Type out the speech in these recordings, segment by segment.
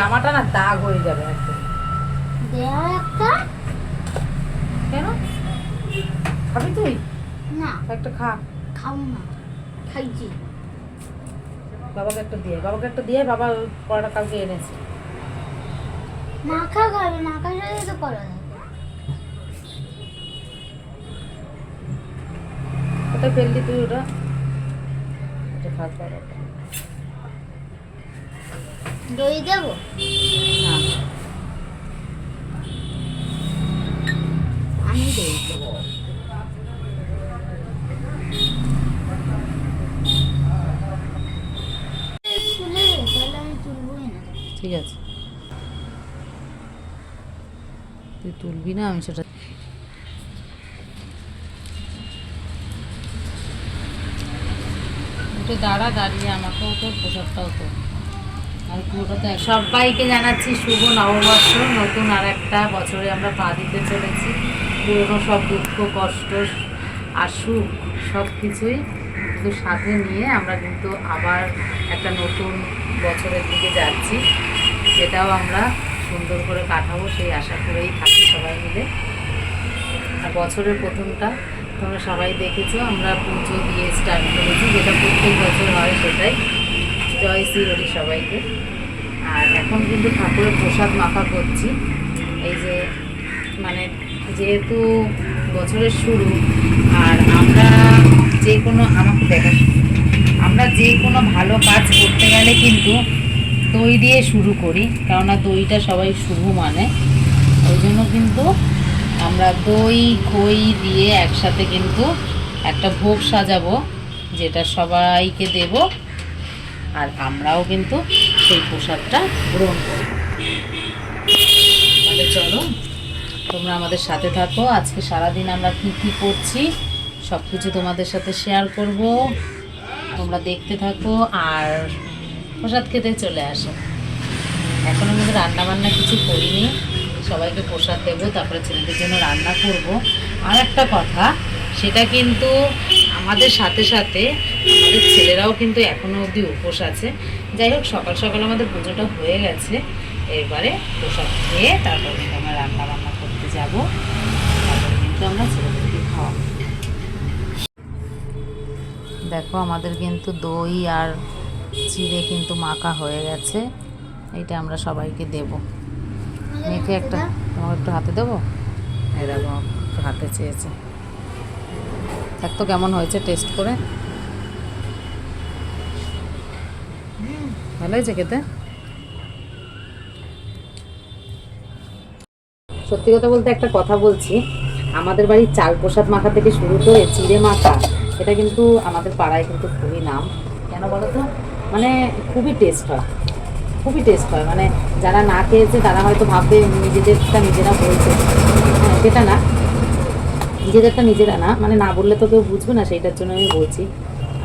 জামাটা না দাগ হয়ে যাবে একদম। কেন? খাবি তুই? না। একটা খা। খাও না। খাইছি। বাবাকে একটা দিয়ে বাবাকে একটা দিয়ে বাবা পড়াটা কালকে এনেছে। মাখা খাবে মাখা সাথে তো করা যায় কোথায় ফেললি তুই ওটা। এটা খাস বাবাটা দই দেবো? না আমি দই দেবো। ঠিক আছে। তুই তুলবি না আমি সেটা একটু দাঁড়া দাঁড়িয়ে আমাকেও তো পোশাকটাও তো আর সবাইকে জানাচ্ছি শুভ নববর্ষ। নতুন আর একটা বছরে আমরা পা দিতে চলেছি। পুরনো সব দুঃখ, কষ্ট আর সুখ সব কিছুই কিন্তু সাথে নিয়ে আমরা কিন্তু আবার একটা নতুন বছরের দিকে যাচ্ছি। সেটাও আমরা সুন্দর করে কাটাবো, সেই আশা করেই থাকি সবাই মিলে। আর বছরের প্রথমটা তোমরা সবাই দেখেছ, আমরা পুজো দিয়ে স্টার্ট করেছি, যেটা প্রত্যেক বছর হয় সেটাই। জয় শ্রী হরি সবাইকে। আর এখন কিন্তু ঠাকুরের প্রসাদ মাখা করছি। এই যে মানে যেহেতু বছরের শুরু, আর আমরা যে কোনো, আমাকে দেখা আমরা যে কোনো ভালো কাজ করতে গেলে কিন্তু দই দিয়ে শুরু করি, কেননা দইটা সবাই শুভ মানে। ওই জন্য কিন্তু আমরা দই, খই দিয়ে একসাথে কিন্তু একটা ভোগ সাজাবো, যেটা সবাইকে দেব। আর আমরাও কিন্তু সেই প্রসাদটা গ্রহণ করব তাহলে চলো, তোমরা আমাদের সাথে থাকো। আজকে সারাদিন আমরা কি কি করছি সব কিছু তোমাদের সাথে শেয়ার করব। তোমরা দেখতে থাকো আর প্রসাদ খেতে চলে আসো। এখন আমাদের রান্না বান্না কিছু করিনি, সবাইকে প্রসাদ দেবো, তারপরে ছেলেদের জন্য রান্না করব। আর একটা কথা সেটা কিন্তু আমাদের সাথে সাথে আমাদের ছেলেরাও কিন্তু এখনও অবধি উপোস আছে। যাই হোক, সকাল সকাল আমাদের পুজোটা হয়ে গেছে। এরপরে প্রসাদ খেয়ে তারপরে কিন্তু আমরা রান্না বান্না করতে যাব। তারপরে কিন্তু আমরা ছেলেদেরকে খাওয়াবো। দেখো, আমাদের কিন্তু দই আর চিড়ে কিন্তু মাখা হয়ে গেছে। এইটা আমরা সবাইকে দেব। মেখে একটা তোমাকে একটু হাতে দেবো? এরকম হাতে চেয়েছে। দেখ তো কেমন হয়েছে টেস্ট করে? ভালো হয়েছে খেতে? সত্যি কথা বলতে একটা কথা বলছি। আমাদের বাড়ির চাল প্রসাদ মাখা থেকে শুরু করে চিড়ে মাখা এটা কিন্তু আমাদের পাড়ায় কিন্তু খুবই নাম। কেন বলো তো? মানে খুবই টেস্ট হয়। খুবই টেস্ট হয়। মানে যারা না খেয়েছে তারা হয়তো ভাববে নিজেদেরটা নিজেরা বলছে। হ্যাঁ, সেটা না। নিজেদেরটা নিজেরা না মানে না বললে তো কেউ বুঝবে না, সেইটার জন্য আমি বলছি।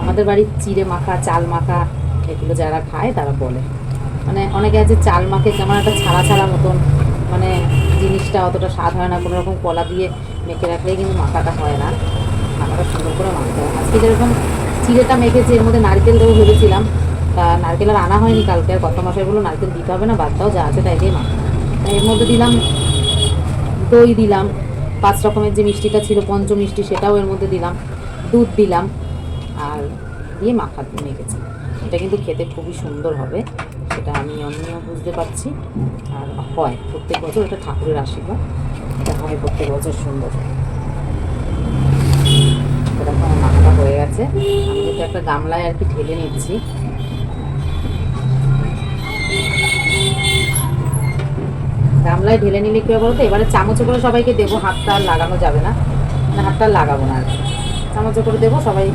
আমাদের বাড়ির চিড়ে মাখা, চাল মাখা এগুলো যারা খায় তারা বলে। মানে অনেকে আছে চাল মাখে কেমন একটা ছাড়া ছাড়া মতন মানে জিনিসটা অতটা স্বাদ হয় না, কোনো রকম কলা দিয়ে মেখে রাখলেই কিন্তু মাখাটা হয় না। মাখাটা সুন্দর করে মাখতে হয়। আজকে যেরকম চিড়েটা মেখেছি, এর মধ্যে নারকেল দেবো ভেবেছিলাম, তা নারকেল আর আনা হয়নি কালকে, আর কত মাসের বলো নারকেল দিতে হবে না, বাদ দাও, যা আছে তাই দিয়ে মাখা। এর মধ্যে দিলাম, দই দিলাম পাঁচ রকমের যে মিষ্টিটা ছিল পঞ্চ মিষ্টি সেটাও এর মধ্যে দিলাম, দুধ দিলাম, আর দিয়ে মাখা মেখেছি এটা কিন্তু খেতে খুবই সুন্দর হবে, সেটা আমি আমিও বুঝতে পারছি। আর হয়, প্রত্যেক বছর এটা ঠাকুরের আশীর্বাদ, এটা হয় প্রত্যেক বছর সুন্দর। আমার মাখাটা হয়ে গেছে। আমি যেটা একটা গামলায় আর কি ঢেলে নিচ্ছি। গামলায় ঢেলে নিলে কি হবে বলতো? এবারে চামচে করে সবাইকে দেবো, হাতটা আর লাগানো যাবে না। মানে হাতটা লাগাবো না আর চামচে করে দেবো সবাই।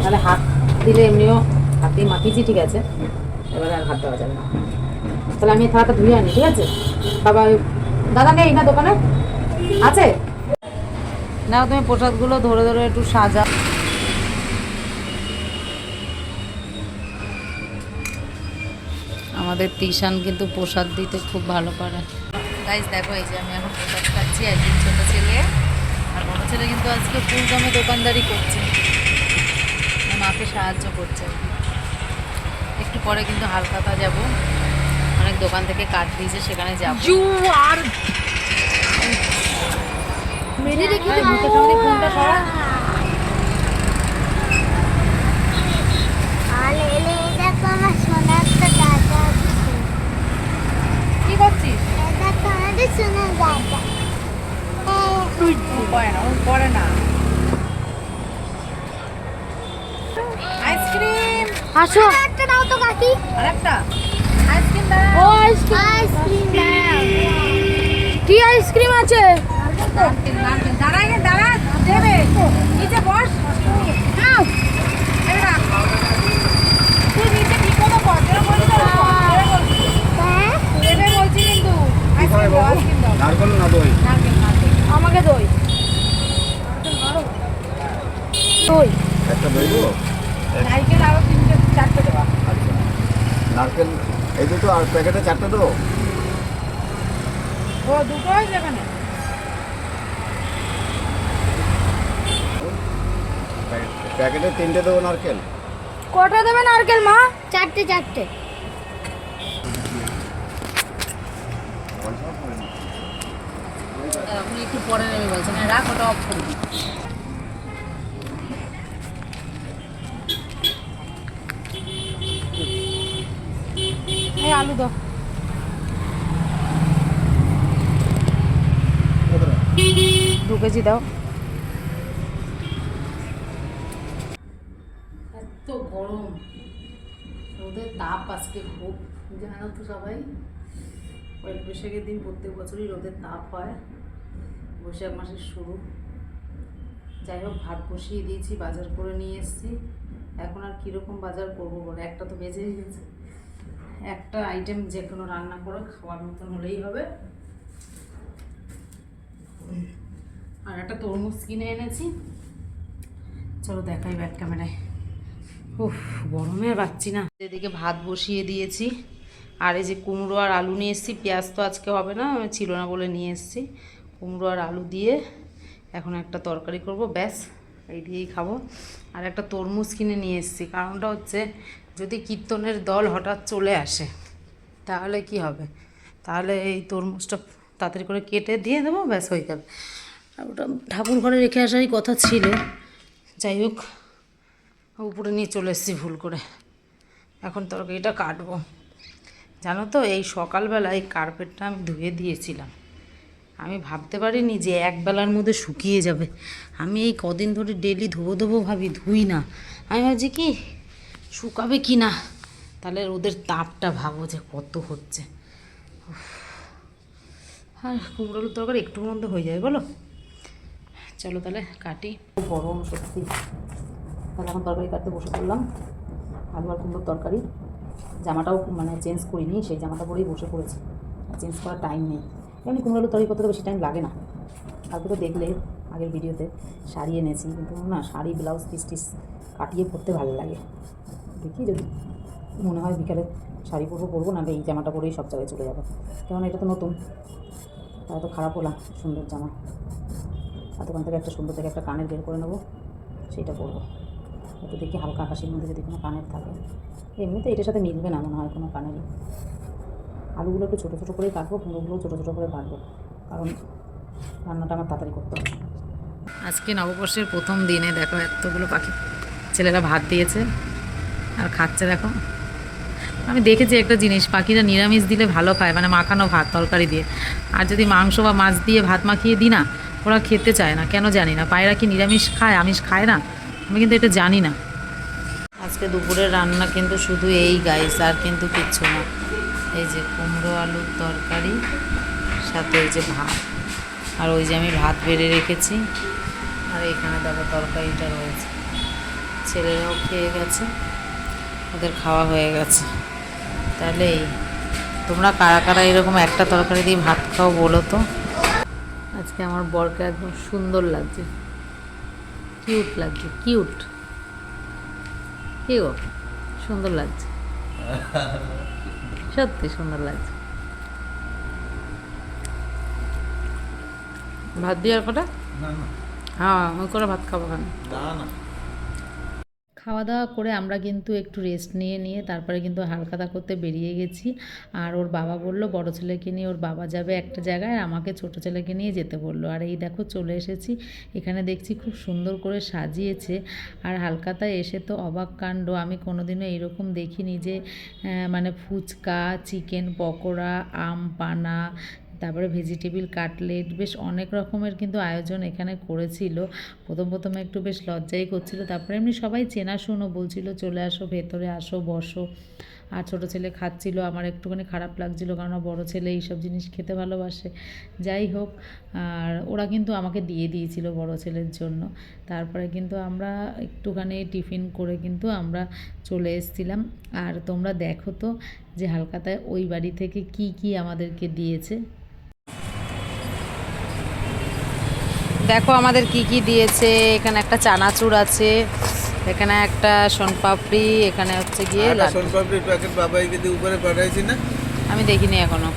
তাহলে হাত দিলে এমনিও হাত দিয়ে মাখিয়েছি, ঠিক আছে। এবারে আর হাত দেওয়া যাবে না। তাহলে আমি থালাটা ধুয়ে আনি, ঠিক আছে? বাবা দাদা নেই না দোকানে? আছে? না তুমি প্রসাদগুলো ধরে ধরে একটু সাজা। আমাদের তিশান কিন্তু প্রসাদ দিতে খুব ভালো পারে। গাইজ দেখো এই যে আমি এখন প্রসাদ খাচ্ছি একদিন ছোটো ছেলে। আর বড় ছেলে কিন্তু আজকে ফুল দামে দোকানদারি করছে। মাকে সাহায্য করছে। একটু পরে কিন্তু হালকাতা যাব। অনেক দোকান থেকে কাঠ দিয়েছে সেখানে যাব। আর মেরে রেখে ফোনটা সরা আর এলে এই দেখো আমার সোনার একটা দাদা আছে কি করছিস এই দেখো আমাদের সোনার দাদা না ও না। আইসক্রিম! আসো। একটা দাও তো কাকি। আরেকটা। আইসক্রিম দাও। ও আইসক্রিম। আইসক্রিম দাও। কি আইসক্রিম আছে দাঁড়া এখানে দাঁড়া দেবে নিচে বস নাও এই রাখ। তুই নিচে ঠিক মতো বস এরকম বলছি তো এরকম বস, এরকম বলছি। হ্যাঁ দেবে বলছি কিন্তু আইসক্রিম দাও আইসক্রিম দাও নারকল না দই নারকেল নারকেল আমাকে দই দই একটা দই দেবো নারকেল আরও তিনটে চারটে দেওয়া আচ্ছা নারকেল এই দুটো আর প্যাকেটে চারটে দেবো ও দুটো হয়েছে এখানে? প্যাকেটে তিনটে দেবো নারকেল। কটা দেবে নারকেল মা? চারটে চারটে। এখন একটু পরে নেবে বলছে। না রাখ ওটা অফ করে এই আলু দাও। দু কেজি দাও। এত গরম। রোদের তাপ আজকে খুব। জানো তো সবাই পয়লা বৈশাখের দিন প্রত্যেক বছরই রোদের তাপ হয়। বৈশাখ মাসের শুরু। যাই হোক, ভাত বসিয়ে দিয়েছি, বাজার করে নিয়ে এসেছি। এখন আর কীরকম বাজার করব বলে? একটা তো বেজেই গেছে। একটা আইটেম যে কোনো রান্না করে, খাওয়ার মতন হলেই হবে। আর একটা তরমুজ কিনে এনেছি। চলো দেখাই ব্যাক ক্যামেরায় উফ, গরমে আর পাচ্ছি না। এদিকে ভাত বসিয়ে দিয়েছি। আর এই যে কুমড়ো আর আলু নিয়ে এসেছি, পেঁয়াজ তো আজকে হবে না, ছিল না বলে নিয়ে এসেছি। কুমড়ো আর আলু দিয়ে এখন একটা তরকারি করব, ব্যাস, এই দিয়েই খাব। আর একটা তরমুজ কিনে নিয়ে এসেছি। কারণটা হচ্ছে যদি কীর্তনের দল হঠাৎ চলে আসে, তাহলে কি হবে? তাহলে এই তরমুজটা তাড়াতাড়ি করে কেটে দিয়ে দেবো, ব্যাস হয়ে যাবে ওটা ঠাকুর ঘরে রেখে আসারই কথা ছিল। যাই হোক, উপরে নিয়ে চলে এসেছি ভুল করে। এখন তরকারিটা কাটবো। জানো তো, এই সকালবেলা এই কার্পেটটা আমি ধুয়ে দিয়েছিলাম। আমি ভাবতে পারিনি যে এক বেলার মধ্যে শুকিয়ে যাবে। আমি এই কদিন ধরে ডেলি ধোবো ধোবো ভাবি, ধুই না। আমি ভাবছি কি শুকাবে কি না? তাহলে ওদের তাপটা ভাবো যে কত হচ্ছে। আর কুমড়োর তরকারি একটু মধ্যে হয়ে যায় বলো। চলো তাহলে কাটি। গরম, সত্যি। তাহলে এখন তরকারি কাটতে বসে পড়লাম। আলু আর কুমড়োর তরকারি। জামাটাও মানে চেঞ্জ করিনি, সেই জামাটা পরেই বসে পড়েছি। চেঞ্জ করার টাইম নেই। এমনি কুমড়ো আলু তরকারি করতে বেশি টাইম লাগে না। কালকে তো দেখলে, আগের ভিডিওতে শাড়ি এনেছি, কিন্তু না শাড়ি ব্লাউজ পিস টিস কাটিয়ে পরতে ভালো লাগে। দেখি যদি মনে হয় বিকালে শাড়ি পরবো পরবো না এই জামাটা পরেই সব জায়গায় চলে যাব। কেননা এটা তো নতুন। তাই তো খারাপ হলাম, সুন্দর জামা। আর দোকান থেকে একটা সুন্দর থেকে একটা কানের বের করে নেব সেইটা পরবো। একটু দেখি হালকা আকাশের মধ্যে যদি কোনো কানের থাকে। এমনিতে এটার সাথে মিলবে না, মনে হয় কোনো কানেরই। আলুগুলো একটু ছোটো ছোটো করেই কাটবো কুমড়োগুলো ছোটো ছোটো করে কাটবো কারণ রান্নাটা আমার তাড়াতাড়ি করতে হবে। আজকে নববর্ষের প্রথম দিনে দেখো এতগুলো পাখি। ছেলেরা ভাত দিয়েছে। আর খাচ্ছে দেখো। আমি দেখেছি একটা জিনিস, পাখিরা নিরামিষ দিলে ভালো খায় মানে মাখানো ভাত, তরকারি দিয়ে। আর যদি মাংস বা মাছ দিয়ে ভাত মাখিয়ে দিই না, ওরা খেতে চায় না, কেন জানি না। পায়রা কি নিরামিষ খায়, আমিষ খায় না? আমি কিন্তু এটা জানি না। আজকে দুপুরের রান্না কিন্তু শুধু এই গাইস আর কিন্তু কিচ্ছু না। এই যে কুমড়ো আলুর তরকারি, সাথে এই যে ভাত। আর ওই যে আমি ভাত বেড়ে রেখেছি, আর এখানে দেখো তরকারিটা রয়েছে। ছেলেরাও খেয়ে গেছে। ওদের খাওয়া হয়ে গেছে। তাহলে এই তোমরা কারা কারা এরকম একটা তরকারি দিয়ে ভাত খাও বলো তো। আজকে আমার বরকে একদম সুন্দর লাগছে। কিউট লাগছে কিউট। কি গো? সুন্দর লাগছে। সত্যি সুন্দর লাগছে। ভাত দিয়ে আর কটা হ্যাঁ ওই করে ভাত খাব কেন খাওয়া দাওয়া করে আমরা কিন্তু একটু রেস্ট নিয়ে নিয়ে তারপরে কিন্তু হালখাতা করতে বেরিয়ে গেছি। আর ওর বাবা বলল, বড় ছেলেকে নিয়ে ওর বাবা যাবে একটা জায়গায় আর আমাকে ছোট ছেলেকে নিয়ে যেতে বলল। আর এই দেখো চলে এসেছি। এখানে দেখছি খুব সুন্দর করে সাজিয়েছে। আর হালকাতায় এসে তো অবাক কাণ্ড। আমি কোনোদিনও এইরকম দেখিনি যে মানে ফুচকা, চিকেন পকোড়া, আম পানা তারপরে ভেজিটেবিল কাটলেট বেশ অনেক রকমের কিন্তু আয়োজন এখানে করেছিল। প্রথম প্রথমে একটু বেশ লজ্জাই করছিল। তারপরে এমনি সবাই চেনাশুনো বলছিল, চলে আসো, ভেতরে আসো, বসো। আর ছোটো ছেলে খাচ্ছিল, আমার একটুখানি খারাপ লাগছিল কারণ বড় ছেলে এইসব জিনিস খেতে ভালোবাসে। যাই হোক, আর ওরা কিন্তু আমাকে দিয়ে দিয়েছিল বড় ছেলের জন্য। তারপরে কিন্তু আমরা একটুখানি টিফিন করে কিন্তু আমরা চলে এসেছিলাম। আর তোমরা দেখো তো যে হালকাতায় ওই বাড়ি থেকে কি কি আমাদেরকে দিয়েছে। দেখো আমাদের কি কি দিয়েছে। এখানে একটা চানাচুর আছে এখানে একটা সোনপাপড়ি এখানে হচ্ছে গিয়ে। সোনপাপড়ির প্যাকেট বাবাইকে দিয়ে উপরে পাঠাইছি না। আমি দেখিনি এখনও।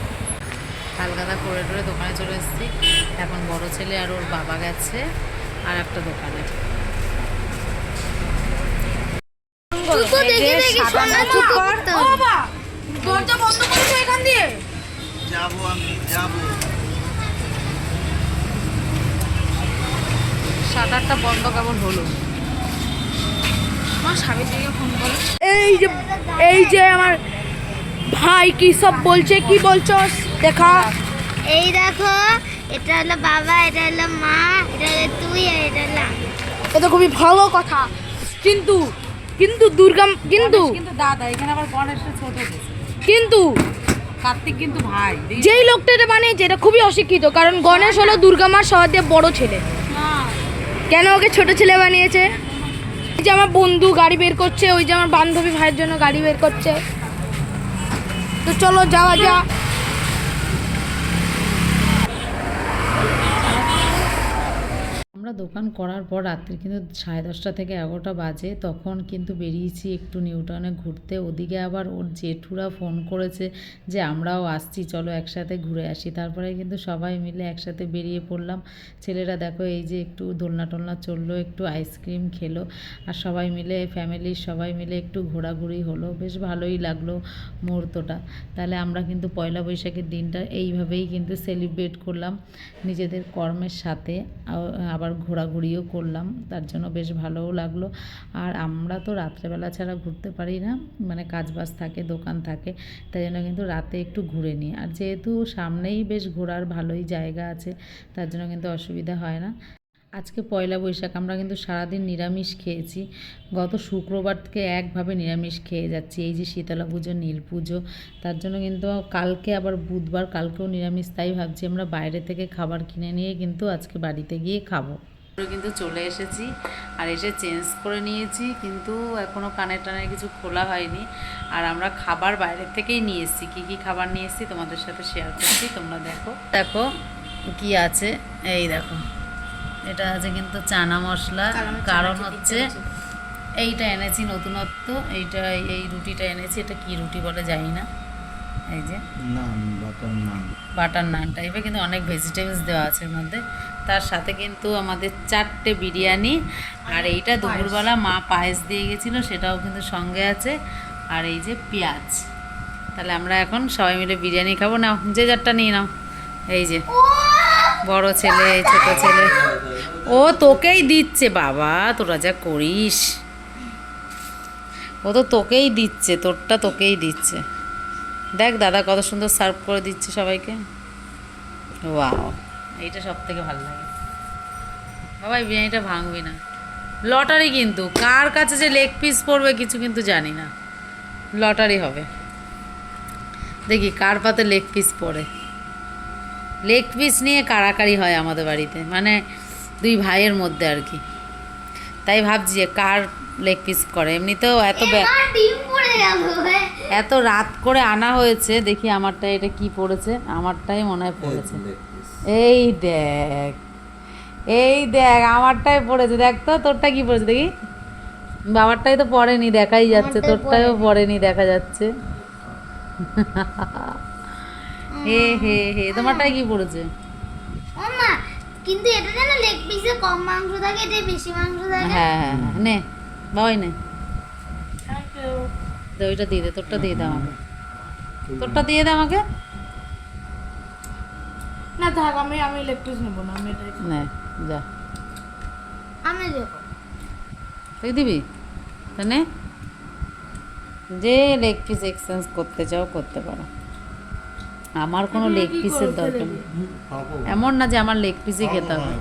হালকাতা করে টরে দোকানে চলে এসেছি। এখন বড় ছেলে আর ওর বাবা গেছে আর একটা দোকানে। দরজা বন্ধ করেছ এখান দিয়ে? যাব আমি যাব। শাটারটা বন্ধ কেমন হলো? আমার স্বামী থেকে ফোন করো। এই যে এই যে আমার ভাই কি সব বলছে? কি বলছো? দেখা। এই দেখো এটা হলো বাবা এটা হলো মা এটা হলো তুই আর এটা হলো আমি। এটা খুবই ভালো কথা। কিন্তু কিন্তু দুর্গা কিন্তু। কিন্তু দাদা এখানে আবার গণেশটা ছোট কিন্তু। কার্তিক কিন্তু ভাই। যেই লোকটা এটা বানিয়েছে এটা খুবই অশিক্ষিত কারণ গণেশ হলো দুর্গা মার সবার বড় ছেলে। কেন ওকে ছোট ছেলে বানিয়েছে? যে আমার বন্ধু গাড়ি বের করছে, ওই যে আমার বান্ধবী ভাইয়ের জন্য গাড়ি বের করছে। তো চলো যাওয়া যা আমরা দোকান করার পর রাত্রি কিন্তু সাড়ে দশটা থেকে এগারোটা বাজে, তখন কিন্তু বেরিয়েছি একটু নিউটনে ঘুরতে। ওদিকে আবার ওর জেঠুরা ফোন করেছে যে, আমরাও আসছি, চলো একসাথে ঘুরে আসি। তারপরে কিন্তু সবাই মিলে একসাথে বেরিয়ে পড়লাম। ছেলেরা দেখো, এই যে একটু দোলনা টোলনা চলল, একটু আইসক্রিম খেলো, আর সবাই মিলে ফ্যামিলির সবাই মিলে একটু ঘোরাঘুরি হলো। বেশ ভালোই লাগল মুহূর্তটা। তাহলে আমরা কিন্তু পয়লা বৈশাখের দিনটা এইভাবেই কিন্তু সেলিব্রেট করলাম নিজেদের কর্মের সাথে। আবার ঘোরাঘুরিও করলাম, তার জন্য বেশ ভালোও লাগল। আর আমরা তো রাত্রেবেলা ছাড়া ঘুরতে পারি না মানে কাজবাজ থাকে, দোকান থাকে, তাই জন্য কিন্তু রাতে একটু ঘুরে নিই। আর যেহেতু সামনেই বেশ ঘোরার ভালোই জায়গা আছে, তার জন্য কিন্তু অসুবিধা হয় না। আজকে পয়লা বৈশাখ, আমরা কিন্তু সারাদিন নিরামিষ খেয়েছি। গত শুক্রবার থেকে একভাবে নিরামিষ খেয়ে যাচ্ছি, এই যে শীতলা পুজো, নীল পুজো, তার জন্য কিন্তু কালকে আবার বুধবার, কালকেও নিরামিষ, তাই ভাবছি আমরা বাইরে থেকে খাবার কিনে নিয়ে কিন্তু আজকে বাড়িতে গিয়ে খাব। কিন্তু চলে এসেছি আর এসে চেঞ্জ করে নিয়েছি কিন্তু এখনও কানের টানের কিছু খোলা হয়নি। আর আমরা খাবার বাইরের থেকেই নিয়ে এসেছি। কী কী খাবার নিয়ে এসেছি তোমাদের সাথে শেয়ার করছি তোমরা দেখো। দেখো কি আছে এই দেখো। এটা আছে কিন্তু চানা মশলা কারণ হচ্ছে এইটা এনেছি নতুনত্ব এইটা এই রুটিটা এনেছি। এটা কি রুটি বলে জানি না। এই যে বাটার নাম বাটার নান টাইপের কিন্তু অনেক ভেজিটেবলস দেওয়া আছে এর মধ্যে। তার সাথে কিন্তু আমাদের চারটে বিরিয়ানি। আর এইটা দুপুরবেলা মা পায়েস দিয়ে গেছিল সেটাও কিন্তু সঙ্গে আছে। আর এই যে পেঁয়াজ। তাহলে আমরা এখন সবাই মিলে বিরিয়ানি খাব। নাও যে যারটা নিয়ে নাও। এই যে। বড় ছেলে ছোট ছেলে। ও তোকেই দিচ্ছে বাবা তোরা যা করিস। ও তো তোকেই দিচ্ছে তোরটা তোকেই দিচ্ছে। দেখ দাদা কত সুন্দর সার্ভ করে দিচ্ছে সবাইকে। ওয়াও। এইটা সব থেকে ভালো লাগে। বাবা এই বিরিয়ানিটা ভাঙবি না। লটারি কিন্তু কার কাছে যে লেগ পিস পড়বে কিছু কিন্তু জানি না। লটারি হবে। দেখি কার পাতে লেগ পিস পড়ে? লেগ পিস নিয়ে কারাকারি হয় আমাদের বাড়িতে মানে দুই ভাইয়ের মধ্যে আর কি। তাই ভাবছি যে কার লেগ পিস করে এমনিতেও এত এত রাত করে আনা হয়েছে দেখি আমারটা এটা কি পড়েছে? আমারটাই মনে হয় পড়েছে। এই দেখ এই দেখ আমারটাই পড়েছে দেখ তো তোরটা কি পড়েছে দেখি। বাবারটাই তো পড়েনি দেখাই যাচ্ছে তোরটাও পড়েনি। দেখা যাচ্ছে। হে হে হে তোমারটাই কি পড়েছে? কিন্তু এটা যেন লেগ পিসে কম মাংস থাকে এটা বেশি মাংস থাকে। হ্যাঁ হ্যাঁ হ্যাঁ নে বাবাই নে। দে ওইটা দিয়ে দে তোরটা দিয়ে দে আমাকে। তোরটা দিয়ে দে আমাকে। না থাক আমি আমি ইলেকট্রিক নেব না আমি এটা নে যা। আমি দেবো। তুই দিবি? তাহলে যে লেগ পিস এক্সচেঞ্জ করতে চাও করতে পারো। আমার কোনো লেগ পিসের দরকার নেই। এমন না যে আমার লেগ পিসই খেতে হবে।